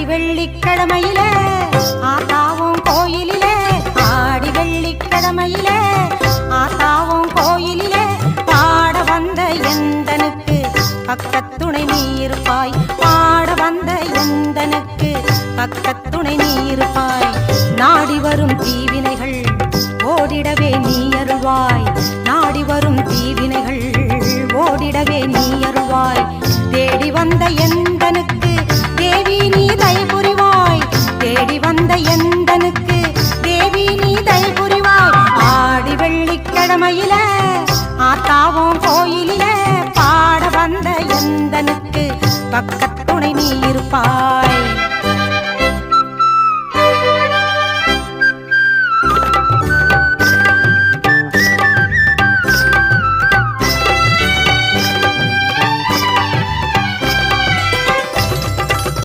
ஆடி வெள்ளிக்கிழமையில ஆத்தாவும் கோயிலில ஆடி வெள்ளிக்கிழமையில ஆத்தாவும் கோயிலில பாட வந்த எந்தனுக்கு பக்கத்துணை நீருப்பாய்? பாட வந்த எந்தனுக்கு பக்கத்துணை நீருப்பாய்? நாடி வரும் தீவினைகள் ஓடிடவே நீ அருள்வாய். வந்த எந்தனுக்கு தேவி நீ தை புரிவாய்? ஆடி வெள்ளிக்கிழமையில ஆத்தாவும் கோயிலில பாட வந்த எந்தனுக்கு பக்கத்துணை நீ இருப்பாய்?